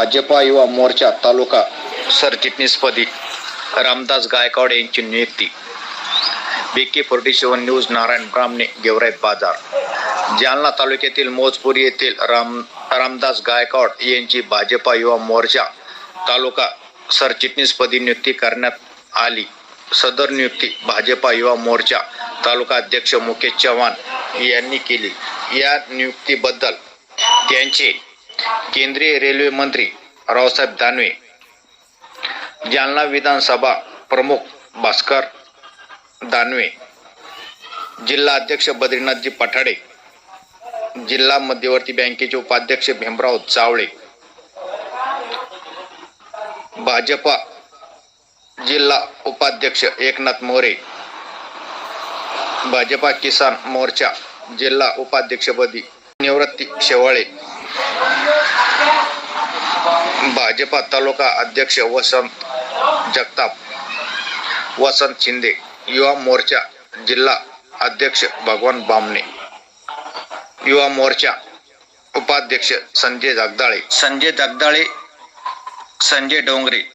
भाजपा युवा मोर्चा तालुका सरचिटणीसपदी रामदास गायकवाड यांची नियुक्ती. B K forty seven news Narayan Bramhane Georai बाजार. जालना तालुक्यातील मोजपूर येथील राम रामदास गायकवाड यांची भाजपा युवा मोर्चा तालुका सरचिटणीसपदी नियुक्ती करण्यात आली. सदर नियुक्ती भाजपा युवा मोर्चा तालुका अध्यक्ष मुकेश चव्हाण यांनी केली. या नियुक्तीबद्दल त्यांचे केंद्रीय रेल्वे मंत्री रावसाहेब दानवे जालना विधानसभा प्रमुख भास्कर दानवे जिल्हा अध्यक्ष बद्रीनाथजी पठाडे जिल्हा मध्यवर्ती बँकेचे उपाध्यक्ष भीमराव चावळे भाजपा जिल्हा उपाध्यक्ष एकनाथ मोरे भाजपा किसान मोर्चा जिल्हा उपाध्यक्षपदी निवृत्ती शेवाळे भाजपा तालुका अध्यक्ष वसंत जगताप वसंत शिंदे युवा मोर्चा जिल्हा अध्यक्ष भगवान बामणे युवा मोर्चा उपाध्यक्ष संजय जगदाळे संजय जगदाळे संजय डोंगरे.